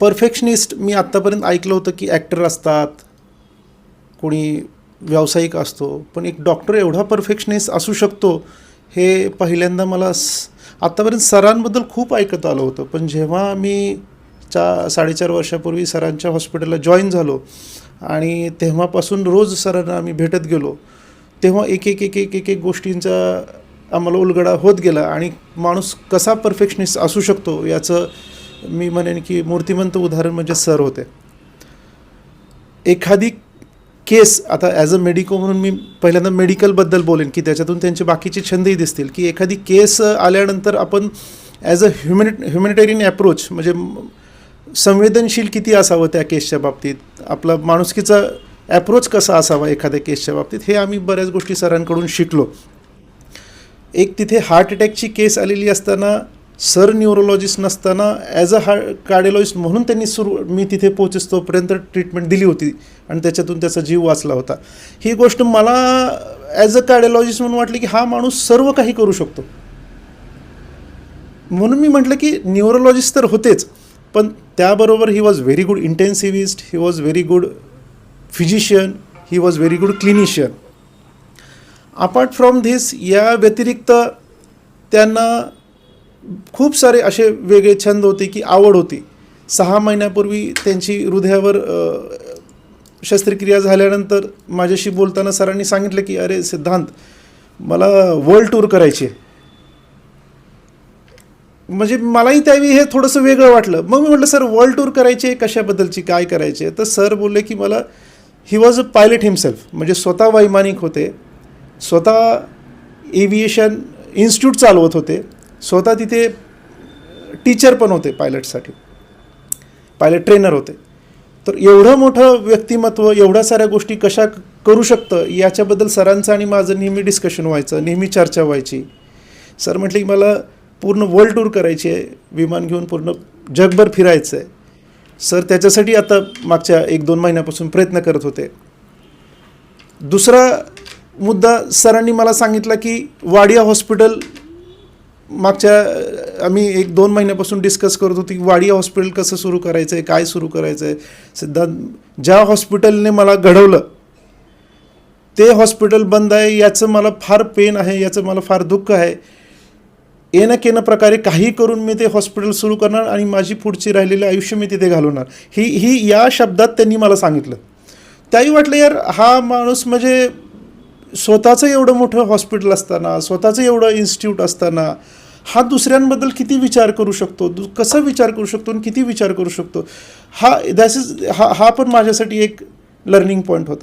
Perfectionist मी आत्तापर्यंत ऐकलं होतं की ॲक्टर असतात कोणी व्यावसायिक असतो पण एक डॉक्टर एवढा परफेक्शनिस्ट असू शकतो हे पहिल्यांदा मला स आत्तापर्यंत सरांबद्दल खूप ऐकत आलं होतं. पण जेव्हा मी चा साडेचार वर्षापूर्वी सरांच्या हॉस्पिटलला जॉईन झालो आणि तेव्हापासून रोज सरांना आम्ही भेटत गेलो तेव्हा एक एक एक एक एक एक गोष्टींचा आम्हाला उलगडा होत गेला आणि माणूस कसा परफेक्शनिस्ट असू शकतो याचं मी म्हणेन की मूर्तिमंत उदाहरण म्हणजे सर होते. एखादी केस आता ॲज अ मेडिको म्हणून मी पहिल्यांदा मेडिकलबद्दल बोलेन की त्याच्यातून त्यांचे बाकीचे छंदही दिसतील की एखादी केस आल्यानंतर आपण ॲज अ ह्युमॅनि ह्युमॅनिटेरियन ॲप्रोच म्हणजे संवेदनशील किती असावं त्या केसच्या बाबतीत आपला माणुसकीचा ॲप्रोच कसा असावा एखाद्या केसच्या बाबतीत हे आम्ही बऱ्याच गोष्टी सरांकडून शिकलो. एक तिथे हार्ट अटॅकची केस आलेली असताना सर न्यूरोलॉजिस्ट नसताना ॲज अ हार्ट कार्डिओलॉजिस्ट म्हणून त्यांनी सुरू मी तिथे पोहोचतोपर्यंत ट्रीटमेंट दिली होती आणि त्याच्यातून त्याचा जीव वाचला होता. ही गोष्ट मला ॲज अ कार्डिओलॉजिस्ट म्हणून वाटली की हा माणूस सर्व काही करू शकतो. म्हणून मी म्हटलं की न्यूरोलॉजिस्ट तर होतेच पण त्याबरोबर he was very good intensivist he was very good physician he was very good clinician apart from this या व्यतिरिक्त त्यांना खूप सारे असे वेगळे छंद होते की आवड होती. सहा महिन्यापूर्वी त्यांची हृदयावर शस्त्रक्रिया झाल्यानंतर माझ्याशी बोलताना सरांनी सांगितलं की अरे सिद्धांत मला वर्ल्ड टूर करायची म्हणजे मलाही त्यावेळी हे थोडंसं वेगळं वाटलं. मग मी म्हटलं सर वर्ल्ड टूर करायची आहे कशाबद्दलची काय करायची आहे तर सर बोलले की मला he was a pilot himself म्हणजे स्वतः वैमानिक होते. स्वतः एव्हिएशन इन्स्टिट्यूट चालवत होते. स्वतः तिथे टीचर पण होते पायलटसाठी पायलट ट्रेनर होते. तर एवढं मोठं व्यक्तिमत्व एवढ्या साऱ्या गोष्टी कशा करू शकतं याच्याबद्दल सरांचं आणि माझं नेहमी डिस्कशन व्हायचं नेहमी चर्चा व्हायची. सर म्हटले की मला पूर्ण वर्ल्ड टूर करायची आहे विमान घेऊन पूर्ण जगभर फिरायचं आहे सर त्याच्यासाठी आता मागच्या एक दोन महिन्यापासून प्रयत्न करत होते. दुसरा मुद्दा सरांनी मला सांगितला की वाडिया हॉस्पिटल मागच्या आम्ही एक दोन महिन्यापासून डिस्कस करत होतो की वाडिया हॉस्पिटल कसं सुरू करायचं आहे काय सुरू करायचं आहे सिद्धांत ज्या हॉस्पिटलने मला घडवलं ते हॉस्पिटल बंद आहे याचं मला फार पेन आहे याचं मला फार दुःख आहे. येणं केनं प्रकारे काही करून मी ते हॉस्पिटल सुरू करणार आणि माझी पुढची राहिलेलं आयुष्य मी तिथे घालवणार. ही ही या शब्दात त्यांनी मला सांगितलं. त्याही वाटलं यार हा माणूस म्हणजे स्वतःचं एवढं मोठं हॉस्पिटल असताना स्वतःचं एवढं इन्स्टिट्यूट असताना हा दुसऱ्यांबद्दल किती विचार करू शकतो? दु कसा विचार करू शकतो आणि किती विचार करू शकतो? हा दॅस इज हा हा पण माझ्यासाठी एक लर्निंग पॉईंट होता.